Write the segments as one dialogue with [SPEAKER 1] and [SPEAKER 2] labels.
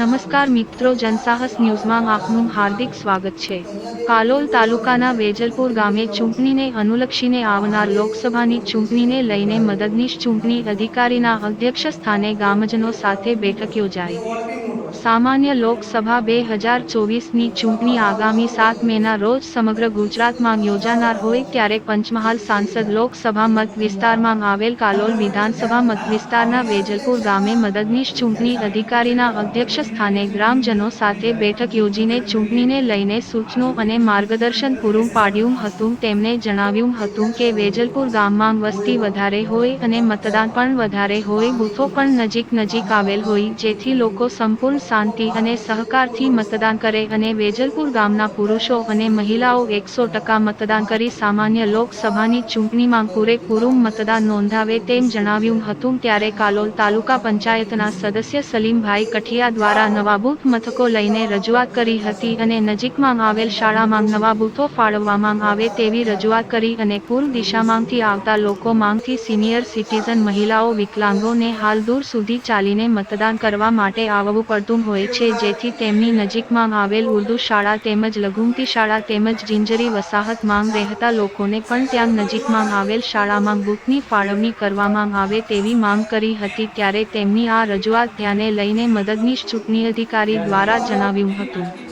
[SPEAKER 1] નમસ્કાર મિત્રો, જનસાહસ ન્યૂઝમાં આપનું હાર્દિક સ્વાગત છે. કાલોલ તાલુકાના વેજલપુર ગામે ચૂંટણીને અનુલક્ષીને આવનાર લોકસભાની ચૂંટણીને લઈને મદદનીશ ચૂંટણી અધિકારીના અધ્યક્ષ સ્થાને ગામજનો સાથે બેઠક યોજાઈ. સામાન્ય લોકસભા બે હજાર ચોવીસની ચૂંટણી આગામી સાત મેના રોજ સમગ્ર ગુજરાતમાં યોજાનાર હોય ત્યારે પંચમહાલ સાંસદ લોકસભા મત વિસ્તારમાં આવેલ કાલોલ વિધાનસભા મત વિસ્તારના વેજલપુર ગામે મદદનીશ ચૂંટણી અધિકારીના અધ્યક્ષ સ્થાને ગ્રામજનો સાથે બેઠક યોજીને ચૂંટણીને લઈને સૂચનો અને માર્ગદર્શન પૂરું પાડ્યું હતું. તેમણે જણાવ્યું હતું કે વેજલપુર ગામમાં વસ્તી વધારે હોય અને મતદાન પણ વધારે હોય, બૂથો પણ નજીક નજીક આવેલ હોય, જેથી લોકો સંપૂર્ણ શાંતિ અને સહકારથી મતદાન કરે અને વેજલપુર ગામના પુરુષો અને મહિલાઓ એકસો ટકા મતદાન કરી સામાન્ય લોકસભાની ચૂંટણીમાં પૂરેપૂરું મતદાન નોંધાવે તેમ જણાવ્યું હતું. ત્યારે કાલોલ તાલુકા પંચાયતના સદસ્ય સલીમભાઈ કઠિયા દ્વારા નવા બૂથ મથકો લઈને રજૂઆત કરી હતી અને નજીકમાં આવેલ શાળામાં નવા બૂથો ફાળવવામાં આવે તેવી રજૂઆત કરી અને પૂર્વ દિશામાંથી આવતા લોકો માંગથી સિનિયર સિટીઝન મહિલાઓ વિકલાંગોને હાલ દૂર સુધી ચાલીને મતદાન કરવા માટે આવવું પડતું હોય છે, જેથી તેમની નજીકમાં આવેલ ઉર્દુ શાળા તેમજ લઘુમતી શાળા તેમજ જિંજરી વસાહત માંગ રહેતા લોકોને પણ ત્યાં નજીકમાં આવેલ શાળામાં બુકની ફાળવણી કરવામાં આવે તેવી માંગ કરી હતી, ત્યારે તેમની આ રજૂઆત ધ્યાને લઈને મદદનીશ ચૂંટણી અધિકારી દ્વારા જણાવ્યું હતું.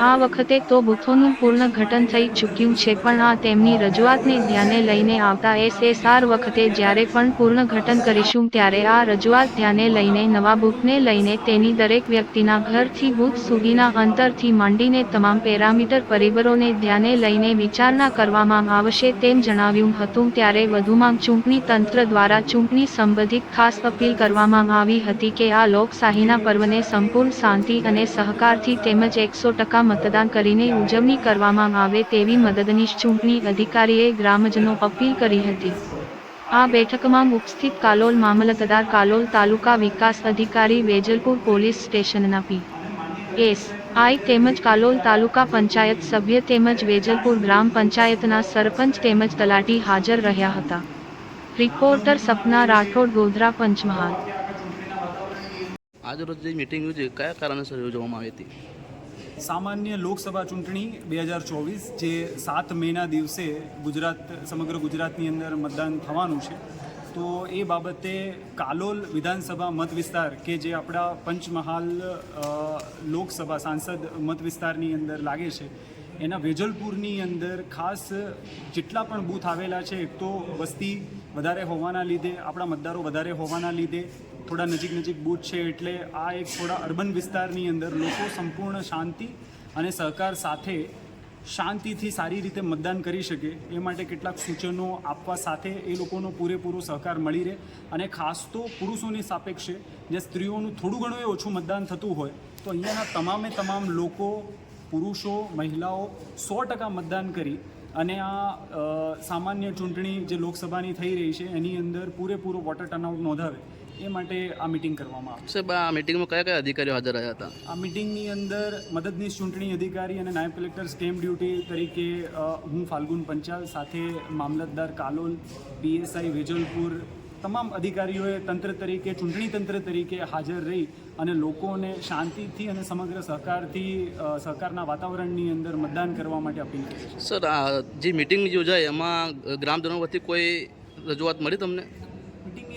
[SPEAKER 1] આ વખતે તો બૂથોનું પૂર્ણ ઘટન થઈ ચૂક્યું છે, પણ આ તેમની રજૂઆતને ધ્યાને લઈને આવતા એસએસઆર વખતે જ્યારે પણ પૂર્ણ ઘટન કરીશું ત્યારે આ રજૂઆત ધ્યાને લઈને નવા બૂથને લઈને તેની દરેક વ્યક્તિના ઘરથી બૂથ સુધીના અંતરથી માંડીને તમામ પેરામીટર પરિબળોને ધ્યાને લઈને વિચારણા કરવામાં આવશે તેમ જણાવ્યું હતું. ત્યારે વધુમાં ચૂંટણી તંત્ર દ્વારા ચૂંટણી સંબંધિત ખાસ અપીલ કરવામાં આવી હતી કે આ લોકશાહીના પર્વને સંપૂર્ણ શાંતિ અને સહકારથી તેમજ એકસો ટકા મતદાન કરીને ઉજવણી કરવામાં આવે તેવી મદદનીશ ચૂંટણી અધિકારીએ ગ્રામજનો અપીલ કરી હતી. આ બેઠકમાં ઉપસ્થિત કાલોલ મામલતદાર કાલોલ તાલુકા વિકાસ અધિકારી વેજલપુર પોલીસ સ્ટેશનના પી. એસ. આઈ તેમજ કાલોલ તાલુકા પંચાયત સભ્ય તેમજ વેજલપુર ગ્રામ પંચાયતના સરપંચ તેમજ તલાટી હાજર રહ્યા હતા. રિપોર્ટર સપના રાઠોડ, ગોધરા પંચમહાલ.
[SPEAKER 2] આજ રોજ જે મિટિંગ યોજી કયા કારણસર યોજવામાં આવી હતી?
[SPEAKER 3] સામાન્ય લોકસભા ચૂંટણી બે હજાર ચોવીસ, જે સાત મેના દિવસે ગુજરાત, સમગ્ર ગુજરાતની અંદર મતદાન થવાનું છે, તો એ બાબતે કાલોલ વિધાનસભા મત વિસ્તાર કે જે આપણા પંચમહાલ લોકસભા સાંસદ મત વિસ્તારની અંદર લાગે છે, એના વેજલપુરની અંદર ખાસ જેટલા પણ બૂથ આવેલા છે, એક તો વસ્તી વધારે હોવાના લીધે, આપણા મતદારો વધારે હોવાના લીધે થોડા નજીક નજીક બૂથ છે એટલે આ એક થોડા અર્બન વિસ્તારની અંદર લોકો સંપૂર્ણ શાંતિ અને સહકાર સાથે શાંતિથી સારી રીતે મતદાન કરી શકે એ માટે કેટલાક સૂચનો આપવા સાથે એ લોકોનો પૂરેપૂરો સહકાર મળી રહે અને ખાસ તો પુરુષોની સાપેક્ષે જે સ્ત્રીઓનું થોડું ઘણું એ ઓછું મતદાન થતું હોય તો અહીંયાના તમામે તમામ લોકો, પુરુષો, મહિલાઓ સો ટકા મતદાન કરી અને આ સામાન્ય ચૂંટણી જે લોકસભાની થઈ રહી છે એની અંદર પૂરેપૂરો વોટર ટર્નઆઉટ નોંધાવે. એ માટે આ મિટિંગ કરવામાં આવી.
[SPEAKER 2] સાહેબ આ મિટિંગમાં કયા કયા અધિકારીઓ હાજર રહ્યા હતા?
[SPEAKER 3] આ મિટિંગની અંદર મદદનીશ ચૂંટણી અધિકારી અને નાયબ કલેક્ટર સ્ટેમ્પ ડ્યુટી તરીકે હું ફાલ્ગુન પંચાલ સાથે મામલતદાર કાલોલ પીએસઆઈ વેજલપુર તમામ અધિકારીઓએ તંત્ર તરીકે ચૂંટણી તંત્ર તરીકે હાજર રહી અને લોકોને શાંતિથી અને સમગ્ર સહકારથી સહકારના વાતાવરણની અંદર મતદાન કરવા માટે અપીલ કરી
[SPEAKER 2] સર આ જે મિટિંગ યોજાઈ એમાં ગ્રામજનો વતી કોઈ રજૂઆત મળી તમને?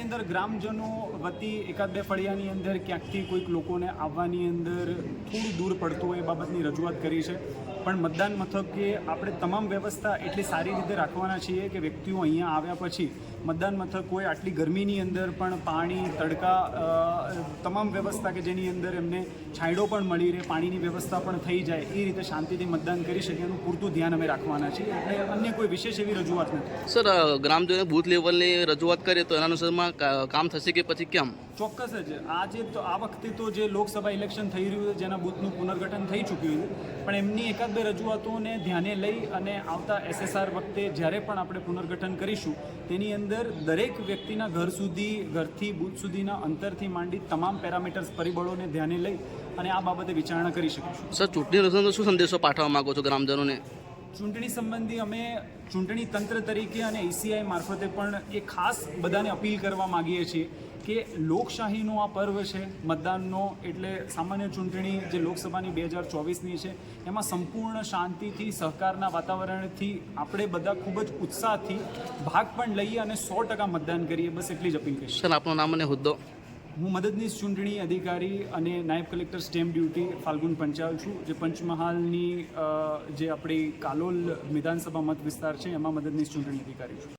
[SPEAKER 3] અંદર ગ્રામજનો વતી એકાદ બે ફળિયાની અંદર ક્યાંકથી કોઈક લોકોને આવવાની અંદર થોડું દૂર પડતું હોય એ બાબતની રજૂઆત કરી છે. પણ મતદાન મથકે આપણે તમામ વ્યવસ્થા એટલી સારી રીતે રાખવાના છીએ કે વ્યક્તિઓ અહીંયા આવ્યા પછી મતદાન મથક હોય આટલી ગરમીની અંદર પણ પાણી, તડકા તમામ વ્યવસ્થા કે જેની અંદર એમને છાંયડો પણ મળી રહે, પાણીની વ્યવસ્થા પણ થઈ જાય, એ રીતે શાંતિથી મતદાન કરી શકે એનું પૂરતું ધ્યાન અમે રાખવાના છીએ. એટલે અન્ય કોઈ વિશેષ એવી રજૂઆત નથી.
[SPEAKER 2] સર ગ્રામજનો બૂથ લેવલની રજૂઆત કરીએ તો એના અનુસારમાં કામ થશે કે પછી કેમ?
[SPEAKER 3] ચોક્કસ જ. આજે તો આ વખતે તો જે લોકસભા ઇલેક્શન થઈ રહ્યું છે જેના બૂથનું પુનર્ગઠન થઈ ચૂક્યું છે પણ એમની એકાદ બે રજૂઆતોને ધ્યાને લઈ અને આવતા એસએસઆર વખતે જ્યારે પણ આપણે પુનર્ગઠન કરીશું તેની અંદર દરેક વ્યક્તિના ઘર સુધી ઘરથી બૂથ સુધીના અંતરથી માંડી તમામ પેરામીટર્સ પરિબળોને ધ્યાને લઈ અને આ બાબતે વિચારણા કરી શકીશું.
[SPEAKER 2] સર ચૂંટણી રસમનો શું સંદેશો પાઠવવા માગો છો ગ્રામજનોને?
[SPEAKER 3] ચૂંટણી સંબંધી અમે ચૂંટણી તંત્ર તરીકે અને ઈસીઆઈ મારફતે પણ એ ખાસ બધાને અપીલ કરવા માગીએ છીએ કે લોકશાહીનો આ પર્વ છે, મતદાનનો, એટલે સામાન્ય ચૂંટણી જે લોકસભાની બે હજાર ચોવીસની છે, એમાં સંપૂર્ણ શાંતિથી, સહકારના વાતાવરણથી આપણે બધા ખૂબ જ ઉત્સાહથી ભાગ પણ લઈએ અને સો ટકા મતદાન કરીએ. બસ એટલી જ અપીલ કરીશ.
[SPEAKER 2] સર નામ અને હોદ્દો.
[SPEAKER 3] હું મદદનીશ ચૂંટણી અધિકારી અને નાયબ collector stamp duty Falgun Panchal છું. જે પંચમહાલની જે આપણી કાલોલ વિધાનસભા મત વિસ્તાર છે, એમાં મદદનીશ ચૂંટણી અધિકારી છું.